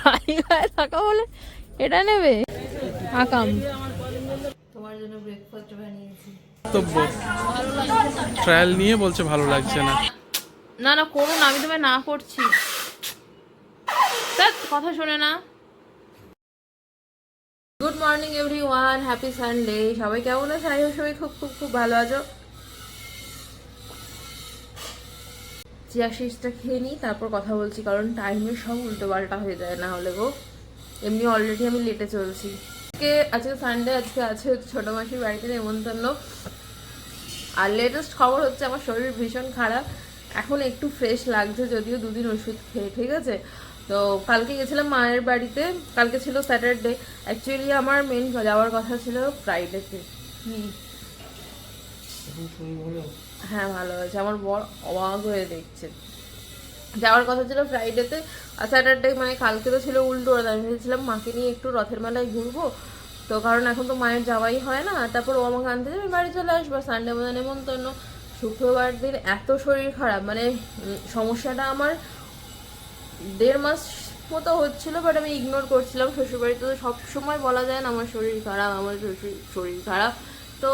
খালি গায়ে থাকি বলে এটা নেবে? আকাম তোমার জন্য ব্রেকফাস্ট বানিয়েছি। ট্রায়াল নিয়ে বলছে ভালো লাগছে না। না না করুন আমি তোমায় না করছি। কথা শোনে না। Good morning everyone happy Sunday সবাই কেমন আছে? সবাই খুব খুব খুব ভালো আছো। চিয়া সিজটা খেয়ে নিই তারপর কথা বলছি কারণ টাইমের সব উল্টো পাল্টা হয়ে যায় না হলে গো। এমনি অলরেডি আমি লেটে চলছি। আজকে আজকে সানডে আজকে আছে ছোটো মাসির বাড়িতে নেমন্তন্ন। আর লেটেস্ট খবর হচ্ছে আমার শরীর ভীষণ খারাপ। এখন একটু ফ্রেশ লাগছে যদিও দুদিন ওষুধ খেয়ে ঠিক আছে? তো কালকে গেছিলাম মায়ের বাড়িতে কালকে ছিল স্যাটারডে অ্যাকচুয়ালি আমার মেন যাওয়ার কথা ছিল ফ্রাইডেতে হুম। হ্যাঁ ভালো আছে আমার বর অবাক হয়ে দেখছে। যাওয়ার কথা ছিল ফ্রাইডেতে আর স্যাটারডে মানে কালকে তো ছিল উল্টো আমি ভেবেছিলাম মাকে নিয়ে একটু রথের মেলায় ঘুরবো। তো কারণ এখন তো মায়ের যাওয়াই হয় না। তারপর ও আমাকে আনতে যাবে, বাড়ি চলে আসব। সানডে মধ্যে নেমন্তন্ন। শুক্রবার দিন এত শরীর খারাপ। মানে সমস্যাটা আমার দেড় মাস মতো হচ্ছিল বাট আমি ইগনোর করছিলাম। শ্বশুরবাড়িতে তো সবসময় বলা যায় না আমার শরীর খারাপ, আমার শ্বশুর শরীর খারাপ। তো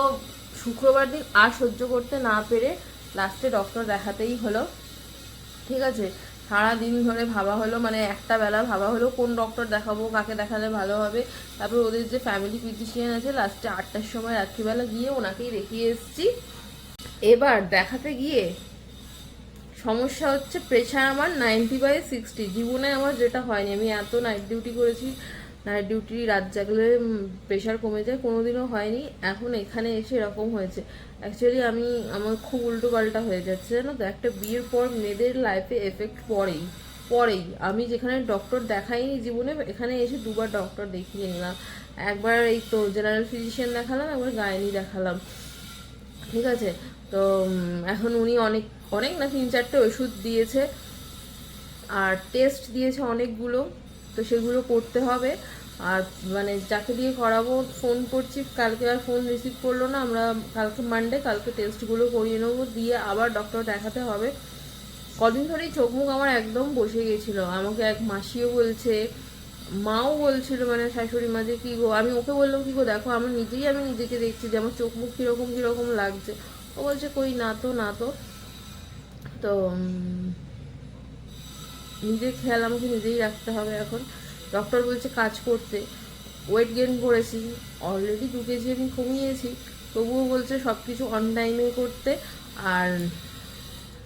শুক্রবার দিন আর সহ্য করতে না পেরে লাস্টে ডক্টর দেখাতেই হলো। ঠিক আছে? সারা দিন ধরে ভাবা হলো মানে একটা বেলা ভাবা হলো, কোন ডক্টর দেখাবো, কাকে দেখালে ভালো হবে? তারপর ওদের যে ফ্যামিলি ফিজিশিয়ান আছে লাস্টে আটটার সময় রাত্রিবেলা গিয়ে ওনাকেই দেখিয়ে এসেছি। এবার দেখাতে গিয়ে সমস্যা হচ্ছে প্রেশার আমার নাইনটি বাই সিক্সটি জীবনে আমার যেটা হয়নি, আমি এত নাইট ডিউটি করেছি নাইট ডিউটি রাত জাগলে প্রেশার কমে যায়, কোনোদিনও হয়নি। এখন এখানে এসে এরকম হয়েছে। অ্যাকচুয়ালি আমি, আমার খুব উল্টো পাল্টা হয়ে যাচ্ছে, জানো তো? একটা বিয়ের পর মেয়েদের লাইফে এফেক্ট পড়েই পরেই আমি যেখানে ডক্টর দেখাইনি জীবনে, এখানে এসে দুবার ডক্টর দেখিয়ে নিলাম। একবার এই তো জেনারেল ফিজিশিয়ান দেখালাম, একবার গায়নি দেখালাম। ঠিক আছে? তো এখন উনি অনেক অনেক না, তিন চারটে ওষুধ দিয়েছে। আর টেস্ট দিয়েছে অনেকগুলো। তো সেগুলো করতে হবে। আর মানে যাকে দিয়ে করাবো ফোন করছি, কালকে আর ফোন রিসিভ করল না, আমরা কালকে মানডে কালকে টেস্টগুলো করিয়ে নেব, দিয়ে আবার ডক্টর দেখাতে হবে। কদিন ধরেই চোখ মুখ আমার একদম বসে গেছিল। আমাকে এক মাসিও বলছে, মাও বলছিল মানে শাশুড়ি মা যে কি গো, আমি ওকে বললাম, কি গো, দেখো, আমি নিজেই আমি নিজেকে দেখছি যে আমার চোখ মুখ কীরকম কীরকম লাগছে। ও বলছে, কই, না তো না তো। তো নিজের খেয়াল আমাকে নিজেই রাখতে হবে এখন। ডক্টর বলছে কাজ করতে। ওয়েট গেইন করেছি। অলরেডি দু কেজি আমি কমিয়েছি। তবুও বলছে সব কিছু অন টাইমে করতে। আর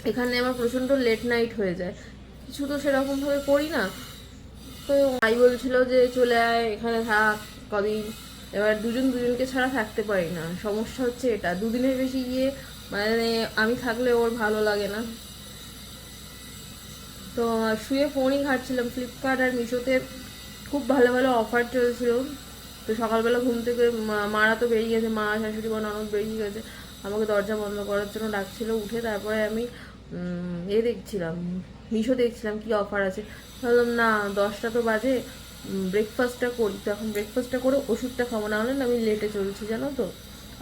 এখানে আমার প্রচণ্ড লেট নাইট হয়ে যায়। কিছু তো সেরকমভাবে করি না। তো ভাই বলছিল যে চলে আয়, এখানে থাক কদিন। এবার দুজন দুজনকে ছাড়া থাকতে পারি না। সমস্যা হচ্ছে এটা। দুদিনের বেশি গিয়ে মানে আমি থাকলে ওর ভালো লাগে না। তো শুয়ে ফোনই ঘাটছিলাম ফ্লিপকার্ট আর মিশোতে খুব ভালো ভালো অফার চলছিল। তো সকালবেলা ঘুম থেকে মারা তো বেরিয়ে গেছে, মা, শাশুড়ি মা ননদ বেরিয়ে গেছে, আমাকে দরজা বন্ধ করার জন্য ডাকছিল, উঠে তারপরে আমি এ দেখছিলাম মিশো দেখছিলাম কি অফার আছে। ভাবলাম, না, দশটা তো বাজে ব্রেকফাস্টটা করি। তো এখন ব্রেকফাস্টটা করে ওষুধটা খাব, না হলে আমি লেটে চলছি, জানো তো?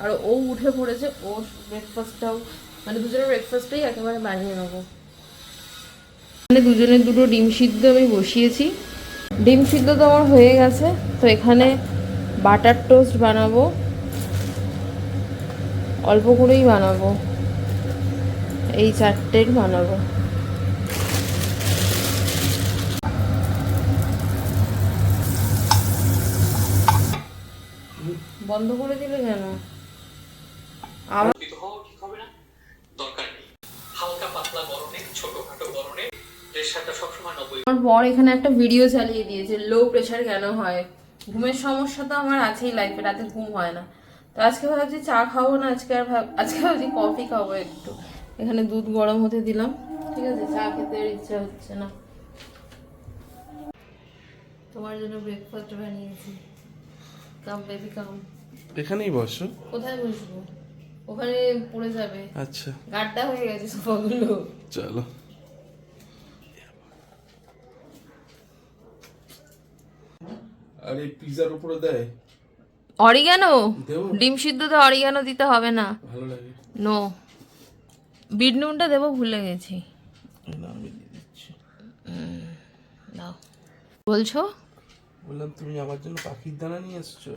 আর ও উঠে পড়েছে, ও ব্রেকফাস্টটাও মানে দুজনের ব্রেকফাস্টটাই একেবারে বানিয়ে নেব। এখানে দুজনের দুটো ডিম সিদ্ধ আমি বসিয়েছি। ডিম সিদ্ধ তো আমার হয়ে গেছে, তো এখানে বাটার টোস্ট বানাবো। অল্প করেই বানাবো। এই চারটের বানাবো। বন্ধ করে দিলে কেন? আমার বর এখানে একটা ভিডিও চালিয়ে দিয়েছে লো প্রেশার কেন হয়? ঘুমের সমস্যা তো আমার আছেই লাইফে রাতে ঘুম হয় না। তো আজকে ভাবছি চা খাব না আজকে আর আজকে ভাবছি কফি খাব একটু। এখানে দুধ গরম হতে দিলাম। ঠিক আছে চা খেতে ইচ্ছা হচ্ছে না। তোমার জন্য ব্রেকফাস্ট বানিয়েছি। কাম বেবি কাম এখানেই বসো। কোথায় বসবো? ওখানে পড়ে যাবে। আচ্ছা। গাড্ডা হয়ে গেছে সোফাগুলো চলো। আর এই পিজার উপরে দেয়? অরিগানো ডিম সিদ্ধতে অরিগানো দিতে হবে না। ভালো লাগে। নো বিট নুনটা দেবো ভুলে গেছি দাও। বলছো? বললাম তুমি আমার জন্য পাখির দানা নিয়ে এসছো?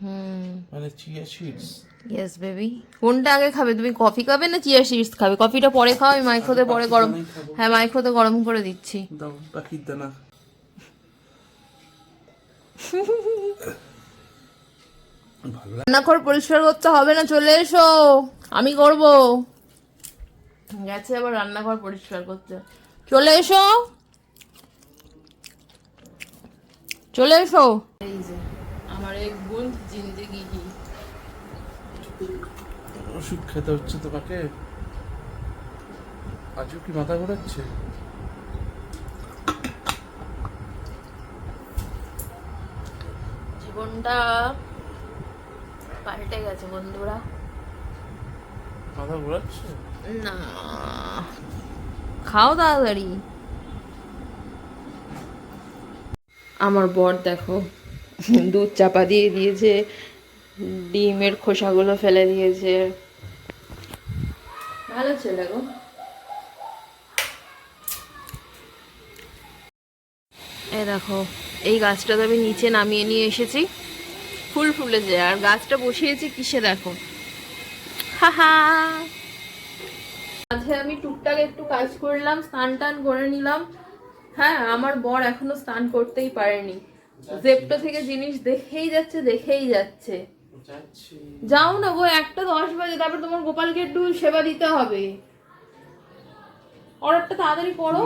হুম। মানে চিয়া সিডস ইয়েস বেবি কোনটা আগে খাবে? তুমি কফি খাবে না চিয়া সিডস খাবে? কফিটা পরে খাও আমি মাইক্রোতে পরে গরম হ্যাঁ মাইক্রোতে গরম করে দিচ্ছি। দাও পাখির দানা। রান্নাঘর পরিষ্কার করতে হবে না, চলে এসো। আমি করব। গেছে আবার রান্নাঘর পরিষ্কার করতে। চলে এসো। চলে এসো। আমার এক বোন জিন্দেগি কি ওষুধ খেতে হচ্ছে তোমাকে? আজও কি মাথা ঘোরাচ্ছে? জীবনটা পাল্টে গেছে বন্ধুরা। মাথা ঘোরাচ্ছে না। খাও তাড়াতাড়ি। আমার বর দেখো দুধ চাপা দিয়ে দিয়েছে ডিমের খোসাগুলো ফেলে দিয়েছে। ভালো ছেলে গো। এই দেখো এই গাছটাতে আমি নিচে নামিয়ে নিয়ে এসেছি। ফুল ফুলে ফুলেছে আর গাছটা বসিয়েছি কিসে দেখো? হা হা মাঝে আমি টুকটাক একটু কাজ করলাম স্নান টান করে নিলাম। হ্যাঁ আমার বর এখনও স্নান করতেই পারেনি। জেপটো থেকে জিনিস দেখেই যাচ্ছে দেখেই যাচ্ছে। যাও না গো একটা দশ বাজে তারপর তোমার গোপালকে একটু সেবা দিতে হবে। অর্ডারটা তাড়াতাড়ি করো।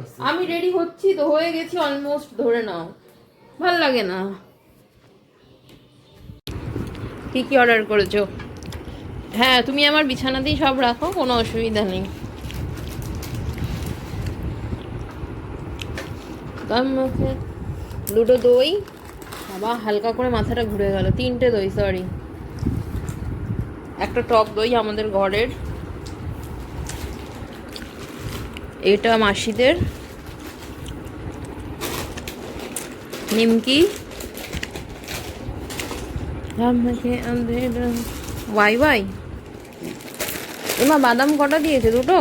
আস্তে আমি রেডি হচ্ছি তো হয়ে গেছি অলমোস্ট ধরে নাও। ভালো লাগে না। কি কি অর্ডার করেছ? হ্যাঁ তুমি আমার বিছানা বিছানাতেই সব রাখো কোনো অসুবিধা নেই। তার মধ্যে দুটো দই। বাবা হালকা করে মাথাটা ঘুরে গেল। তিনটে দই সরি একটা টক দই আমাদের ঘরের। এটা মাসিদের। নিমকি। ওয়াই ওয়াই এমা বাদাম কটা দিয়েছে? দুটো?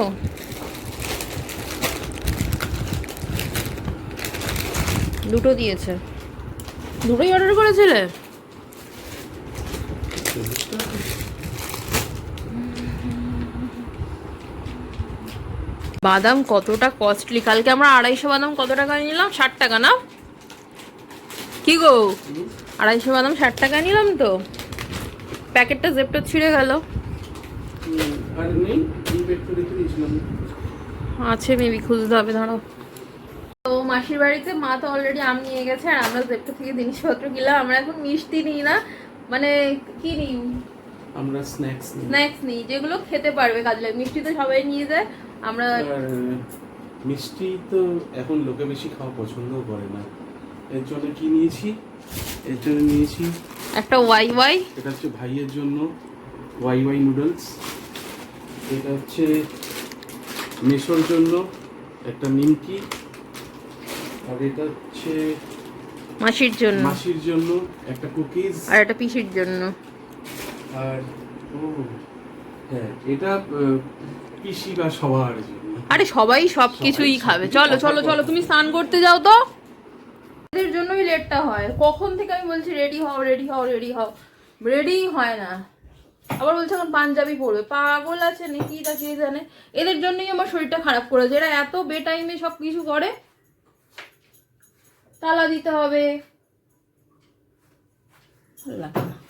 দুটো দিয়েছে। দুটোই অর্ডার করেছিলে? বাদাম কতটা কস্টলি কালকে আমরা আড়াইশো বাদাম কত টাকায় নিলাম? ষাট টাকা না? কি গো? আড়াইশো বাদাম ষাট টাকা নিলাম তো। প্যাকেটটা জেপটা ছিঁড়ে গেল। আছে মেবি খুঁজতে হবে ধরো। তো মাসির বাড়িতে মা তো অলরেডি আম নিয়ে গেছে আর আমরা জেপটা থেকে জিনিসপত্র কিনলাম। আমরা এখন মিষ্টি নিই না মানে কি নিই? আমরা স্ন্যাক্স নিই। স্ন্যাক্স নিই যেগুলো খেতে পারবে কাজে লাগে। মিষ্টি তো সবাই নিয়ে যায়। আমরা মিষ্টি তো এখন লোকে বেশি খাওয়া পছন্দও করে না। এর জন্য কি নিয়েছি? এর জন্য নিয়েছি একটা ওয়াই ওয়াই। এটা হচ্ছে ভাইয়ের জন্য ওয়াই ওয়াই নুডলস। এটা হচ্ছে মেশোর জন্য একটা নিমকি। আর এটা হচ্ছে মাসির জন্য। মাসির জন্য একটা কুকিজ। আর একটা পিসির জন্য। আর ও হ্যাঁ এটা সবার আরে সবাই সব কিছুই খাবে। চলো চলো চলো তুমি স্নান করতে যাও তো। এদের জন্যই লেটটা হয়। কখন থেকে আমি বলছি রেডি হও রেডি হও রেডি হও। রেডি হয় না। আবার বলছে এখন পাঞ্জাবি পরবে। পাগল আছে নাকি তা কে জানে? এদের জন্যই আমার শরীরটা খারাপ করেছে। এরা এত বেটাইমে সব কিছু করে। তালা দিতে হবে। ভালো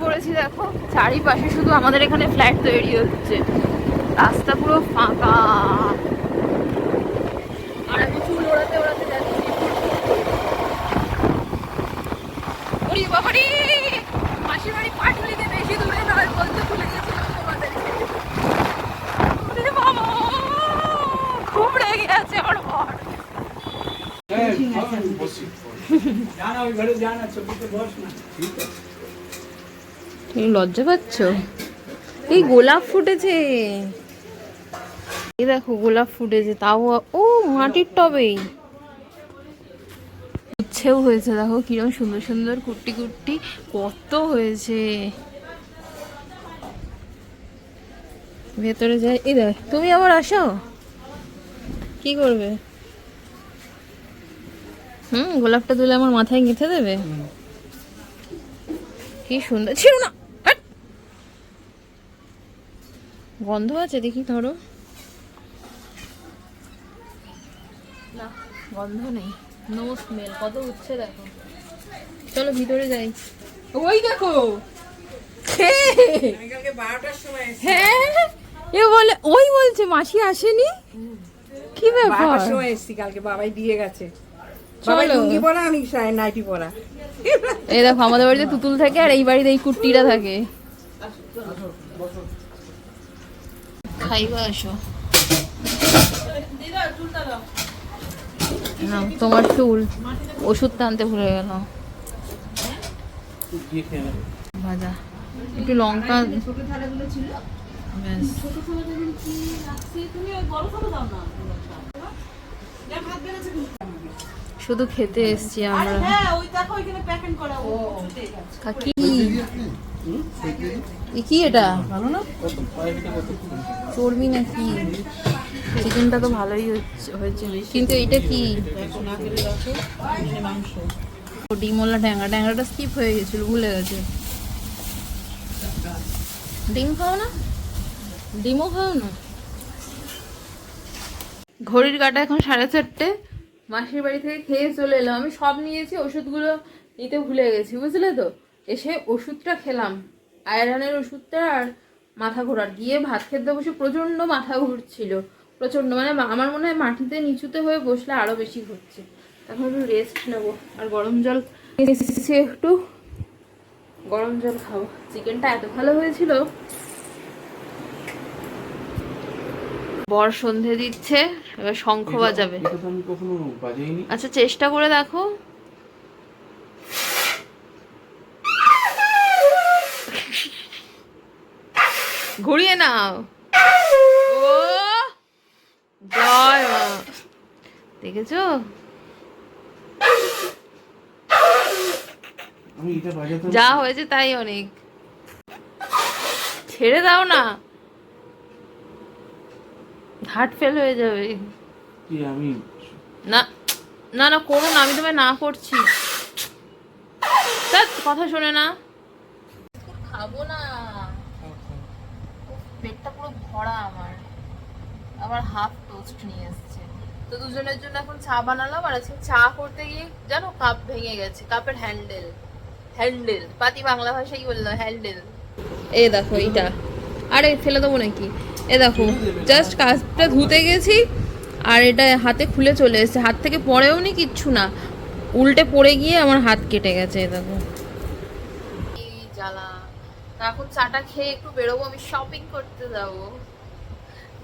না। পড়েছি দেখো। চারিপাশে শুধু আমাদের এখানে ফ্ল্যাট তৈরি হচ্ছে। রাস্তা পুরো ফাঁকা। আর ওড়াতে ওড়াতে যাচ্ছি ওরে বাবারে! মাসির বাড়ি পাটুলিতে বেশি দূরে নয়, বলতে ভুলে গেছিলাম তোমাদের বাবা! খুব রেগে আছে হ্যাঁ বসি। তুমি লজ্জা পাচ্ছ? এই গোলাপ ফুটেছে। এই দেখো গোলাপ ফুটেছে তাও ও মাটির টবেই উচ্ছেও হয়েছে দেখো কিরম সুন্দর সুন্দর কুট্টি কুট্টি কত হয়েছে। ভেতরে যাই এই দেখ তুমি আবার আসো। কি করবে? হুম গোলাপটা তুলে আমার মাথায় গেঁথে দেবে? কি সুন্দর ছিল না হাট! গন্ধ আছে দেখি ধরো। না গন্ধ নেই। নো স্মেল কত উঠছে দেখো। চলো ভিতরে যাই। ওই দেখো! হ্যাঁ এ বলে ওই বলছে মাসি আসেনি? কি ব্যাপার? সময় এসছি কালকে বাবাই দিয়ে গেছে। বাবাই লুঙ্গি পরা আমি নাইটি পরা। এই দেখো আমাদের বাড়িতে তুতুল থাকে আর এই বাড়িতে এই কুট্টিটা থাকে। খাইবা আসো। তোমার চুল। ওষুধ টানতে ভুলে গেল। ভাজা। একটু লঙ্কা ব্যাস। শুধু খেতে এসছি আমরা। কাকি। এ কি এটা? পায়েটা কত চর্বি নাকি? চিকেনটা তো ভালোই হয়েছে। কিন্তু এটা কি? ডিমওয়ালা ট্যাংরা ট্যাংরাটা স্কিপ হয়ে গেছিল, ভুলে গেছে। ডিম খাও না? ডিমও খাও না? ঘড়ির কাটা এখন সাড়ে চারটে। মাসির বাড়ি থেকে খেয়ে চলে এলাম। আমি সব নিয়েছি, ওষুধগুলো নিতে ভুলে গেছি, বুঝলে তো? এসে ওষুধটা খেলাম। আয়রনের ওষুধটা আর মাথা ঘোরার। গিয়ে ভাত খেতে বসে প্রচণ্ড মাথা ঘুরছিল। প্রচণ্ড মানে আমার মনে হয় মাটিতে নিচুতে হয়ে বসলে আরও বেশি ঘুরছে। এখন একটু রেস্ট নেব। আর গরম জল একটু। গরম জল খাব। চিকেনটা এত ভালো হয়েছিল। বর সন্ধে দিচ্ছে এবার শঙ্খ বাজাবে। আচ্ছা চেষ্টা করে দেখো। ঘুরিয়ে নাও। ও জয় মা। দেখেছ? যা হয়েছে তাই অনেক। ছেড়ে দাও না। হার্ট ফেল হয়ে যাবে। কি আমি? না না না করো না আমি তোমায় না করছি। কথা শোনে না। খাব না। পেটটা পুরো ভরা আমার। আবার হাফ টোস্ট নিয়ে এসছে। তো দুজনের জন্য এখন চা বানালাম, আর আজকে চা করতে গিয়ে জানো কাপ ভেঙে গেছে কাপের হ্যান্ডেল হ্যান্ডেল পাতি বাংলা ভাষাই বলল হ্যান্ডেল এই দেখো এইটা। আরে, ফেলে দেবো নাকি? এ দেখো জাস্ট কাপটা ধুতে গেছি, আর এটা হাতে খুলে চলে এসেছে। হাত থেকে পড়েও নি কিচ্ছু না। উল্টে পড়ে গিয়ে আমার হাত কেটে গেছে এ দেখো। এখন চাটা খেয়ে একটু বেরোবো, আমি শপিং করতে যাব।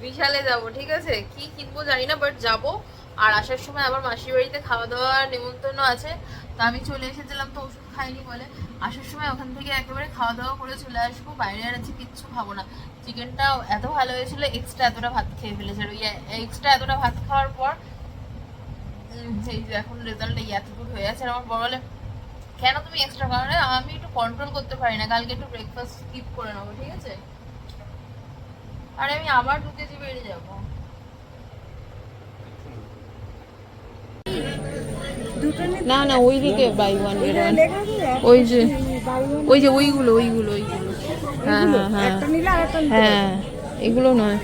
বিশালে যাব, ঠিক আছে? কি কিনবো জানি না বাট যাব। আর আসার সময় আবার মাসির বাড়িতে খাওয়া দাওয়ার নেমন্তন্ন আছে, তা আমি চলে এসেছিলাম, তো ওষুধ খাইনি বলে। আসার সময় ওখান থেকে একেবারে খাওয়া দাওয়া করে চলে আসব, বাইরে আর আজকে কিচ্ছু খাব না। চিকেনটা এত ভালো হয়েছিল এক্সট্রা এতটা ভাত খেয়ে ফেলেছে। আর ওই এক্সট্রা এতটা ভাত খাওয়ার পর যে এখন রেজাল্ট এতটুকু হয়ে আছে আর আমার বড় বলে কেন তুমি এক্সট্রা খাও না আমি একটু কন্ট্রোল করতে পারি না। কালকে একটু ব্রেকফাস্ট স্কিপ করে নেব ঠিক আছে? আরে আমি আবার দু কেজি বেড়ে যাব। না না ওই দিকে বাই ওয়ান গেট ওয়ান ওই যে ওই যে ওইগুলো ওইগুলো ওইগুলো। হ্যাঁ হ্যাঁ হ্যাঁ। একটা নিলে আর একটা নিতে হ্যাঁ এগুলো নয়।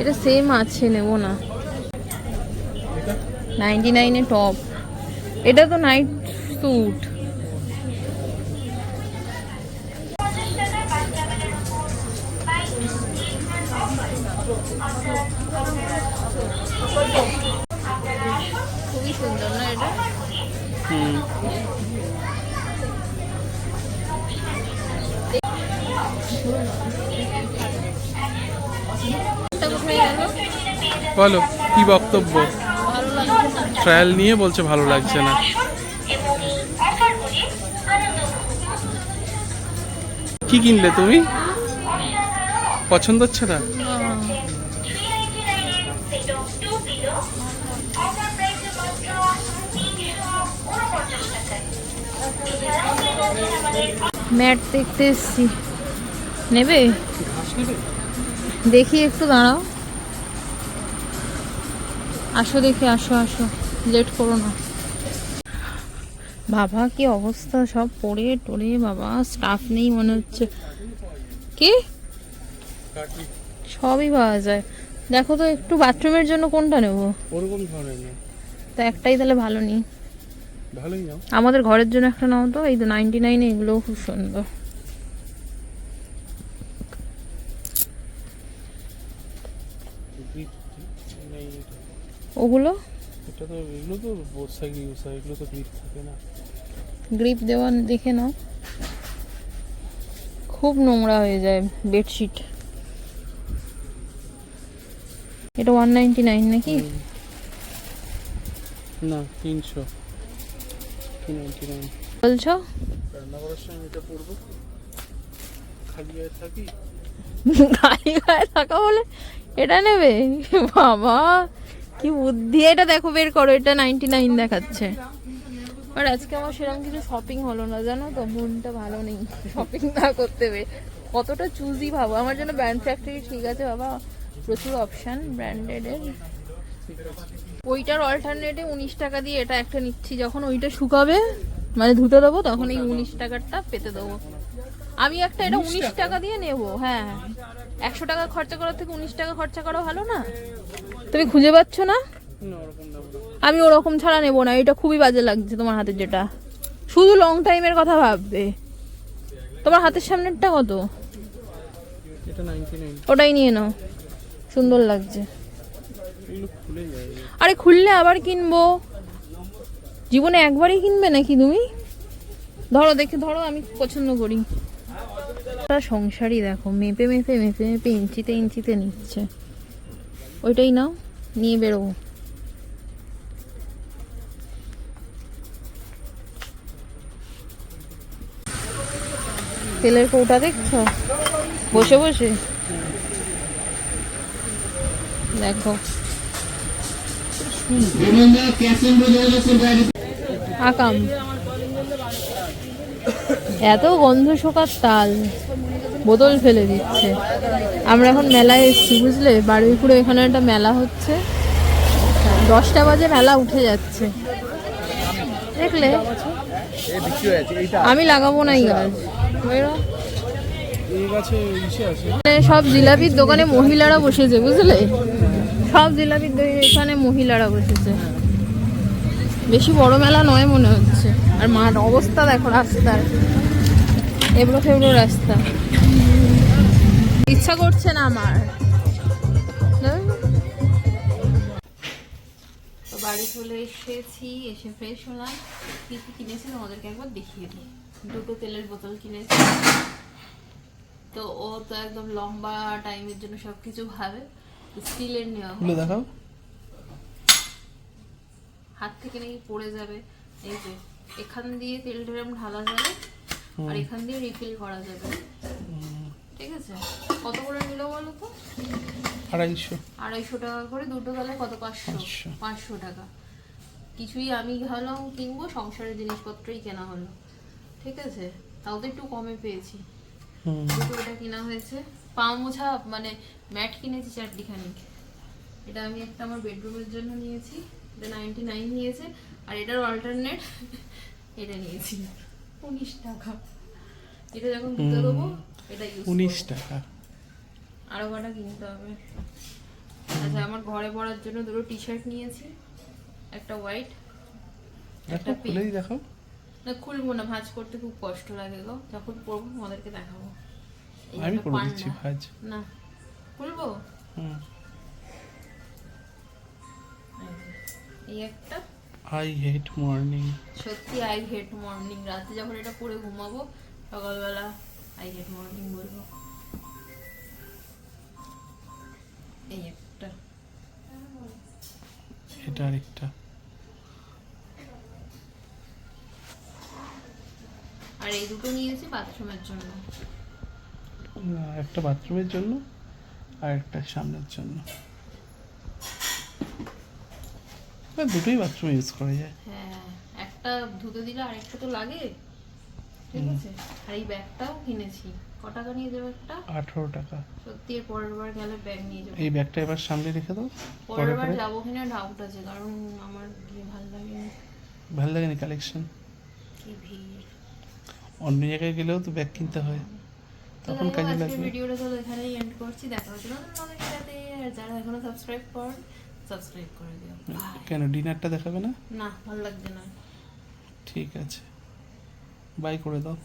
এটা সেম আছে নেব না। নাইনটি নাইনে টপ। এটা তো নাইট স্যুট। খুবই সুন্দর না এটা? হুম। এটা কোথায় গেল। বলো কি বক্তব্য? ট্রায়াল নিয়ে বলছে ভালো লাগছে না। কি কিনলে তুমি? পছন্দ হচ্ছে না? ম্যাট দেখতে এসছি। নেবে? দেখি একটু দাঁড়াও। আসো দেখি, আসো আসো। লেট করো না। বাবা কি অবস্থা? সব পড়ে টরে বাবা স্টাফ নেই মনে হচ্ছে। কি? সবই পাওয়া যায়। দেখো তো একটু বাথরুমের জন্য কোনটা নেব? ওরকম ধরনের না তা একটাই তাহলে ভালো নেই। ভালোই নাও। আমাদের ঘরের জন্য একটা নাও তো এই তো নাইনটি নাইনে এগুলোও খুব সুন্দর। ওগুলো? এটা তো এগুলো তো বোথ সাইড ইউজ হয় এগুলো তো গ্রিপ থাকে না। গ্রিপ দেওয়া দেখে নাও। খুব নোংরা হয়ে যায় বেডশিট। এটা ওয়ান নাইনটি নাইন নাকি না তিনশো। টু নাইনটি নাইন বলছো? রান্না করার সময় এটা পড়ব খালি গায়ে থাকি। গায়ে গায়ে থাকা বলে এটা নেবে? বাবা! কি বুদ্ধি এটা দেখো বের করো এটা নাইনটি নাইন দেখাচ্ছে। আর আজকে আমার সেরকম কিছু শপিং হলো না জানো তো মনটা ভালো নেই শপিং না করতে হবে কতটা চুজি ভাবো আমার জন্য ব্র্যান্ড ফ্যাক্টরি ঠিক আছে বাবা প্রচুর অপশান ব্র্যান্ডেডের ওইটার অল্টারনেটে উনিশ টাকা দিয়ে এটা একটা নিচ্ছি যখন ওইটা শুকাবে মানে ধুতে দেবো তখন এই উনিশ টাকারটা পেতে দেবো। আমি একটা এটা উনিশ টাকা? দিয়ে নেব হ্যাঁ। একশো টাকা খরচা করার থেকে উনিশ টাকা খরচা করা ভালো না? তুমি খুঁজে পাচ্ছ না? আমি ওরকম ছাড়া নেব না এটা খুবই বাজে লাগছে তোমার হাতের যেটা। শুধু লং টাইমের কথা ভাববে। তোমার হাতের সামনেরটা কত? ওটাই নিয়ে নাও। সুন্দর লাগছে। আরে খুললে আবার কিনবো। জীবনে একবারই কিনবে নাকি তুমি? ধরো দেখে ধরো আমি পছন্দ করি। সংসারই দেখো মেপে মেপে মেপে মেপে ইঞ্চিতে ইঞ্চিতে নিচ্ছে। ওইটাই নাও, নিয়ে বেরোবো। তেলের কৌটা দেখছ? বসে বসে? দেখো। আকাম। এত গন্ধ শোকার তাল। বোতল ফেলে দিচ্ছে। আমরা এখন মেলায় এসেছি, বুঝলে? বারুইপুরে এখানে একটা মেলা হচ্ছে। দশটা বাজে মেলা উঠে যাচ্ছে। দেখলে? আমি লাগাবো না এই গাছ। সব জিলাপির দোকানে মহিলারা বসেছে, বুঝলে? সব জিলাপির এখানে মহিলারা বসেছে। বেশি বড় মেলা নয় মনে হচ্ছে। আর মাঠ অবস্থা দেখো রাস্তার এবড়ো ফেবড়ো রাস্তা। ইচ্ছা করছে না আমার। তো বাড়ি চলে এসেছি এসে ফ্রেশ হলাম। কি কি কিনেছি তোমাদেরকে একবার দেখিয়ে দিই। দুটো তেলের বোতল কিনেছি। তো ও তো একদম লম্বা টাইমের জন্য সবকিছু ভাবে স্টিলের নেওয়া খুলে দেখাও। হাত থেকে নাকি পড়ে যাবে। এই যে এখান দিয়ে তেলটা এরকম ঢালা যাবে আর এখান দিয়ে রিফিল করা যাবে। ঠিক আছে? কত করে নিল বলো তো? আড়াইশো। আড়াইশো টাকা করে দুটো গেলে কত? পাঁচশো। পাঁচশো। টাকা। কিছুই আমি ভাবলাম কিনবো সংসারের জিনিসপত্রই কেনা হলো। ঠিক আছে? তাও তো একটু কমে পেয়েছি। দুটো এটা কেনা হয়েছে। পা মোছা মানে ম্যাট কিনেছি চারটি খানিক এটা আমি একটা আমার বেডরুমের জন্য নিয়েছি। এটা নাইনটি নাইন নিয়েছে। আর এটার অল্টারনেট এটা নিয়েছি। উনিশ টাকা। এটা যখন দিতে দেবো এটা উনিশ টাকা। আরও কটা কিনতে হবে। আচ্ছা আমার ঘরে পরার জন্য দুটো টি শার্ট নিয়েছি একটা হোয়াইট দেখো খুলেই দেখো। না খুলবো না ভাঁজ করতে খুব কষ্ট লাগে গো। যখন পরবো দেখাবো। আমি করে দিচ্ছি ভাজ। না খুলবো? হুম। এই একটা। আই হেট মর্নিং সত্যি আই হেট মর্নিং রাতে যখন এটা পরে ঘুমাবো সকালবেলা আই হেট মর্নিং বলব এই একটা এটা আরেকটা আর এই দুটো নিয়েছি বাথরুমের জন্য। একটা বাথরুমের জন্য আর একটা সামনের জন্য। দুটোই বাথরুমে ইউজ করা যায়। হ্যাঁ একটা ধুতে দিলে আরেকটা তো লাগে। ঠিক আছে? আর এই ব্যাগটাও কিনেছি। ক টাকা নিয়ে যাবে একটা? আঠেরো টাকা। সত্যি এর পরের বার গেলে ব্যাগ নিয়ে যাব। এই ব্যাগটা এবার সামনে রেখে দাও। পরের বার? যাব কিনা ডাউট আছে কারণ আমার গিয়ে ভালো লাগে না। ভালো লাগেনি কালেকশন কি ভিড়। অন্য জায়গায় গেলেও তো ব্যাগ কিনতে হয়। তখন কাজে লাগবে। ভিডিওটা তো এখানেই এন্ড করছি। দেখা হচ্ছে নতুন নতুন সাথে। আর যারা এখনও সাবস্ক্রাইব কর সাবস্ক্রাইব করে দিও. কেন ডিনারটা দেখাবে না? না ভালো লাগছে না। ঠিক আছে। বাই করে দাও।